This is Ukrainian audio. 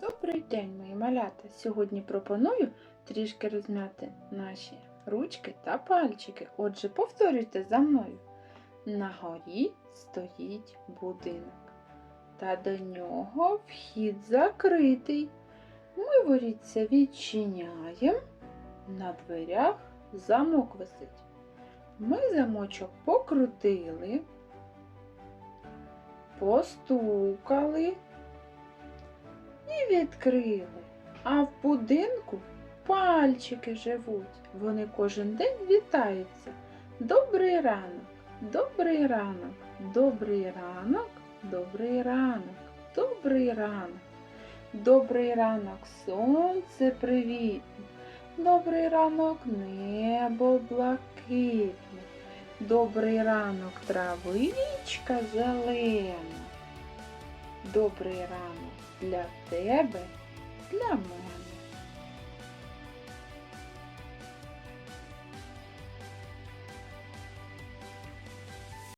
Добрий день, мої малята! Сьогодні пропоную трішки розмяти наші ручки та пальчики. Отже, повторюйте за мною. На горі стоїть будинок, та до нього вхід закритий. Ми воріться відчиняємо, на дверях замок висить. Ми замочок покрутили, постукали відкрили. А в будинку пальчики живуть. Вони кожен день вітаються. Добрий ранок, добрий ранок, добрий ранок, добрий ранок, добрий ранок. Добрий ранок, сонце привітне. Добрий ранок, небо блакитне. Добрий ранок, травичка зелена. Добрий ранок для тебе, для мене.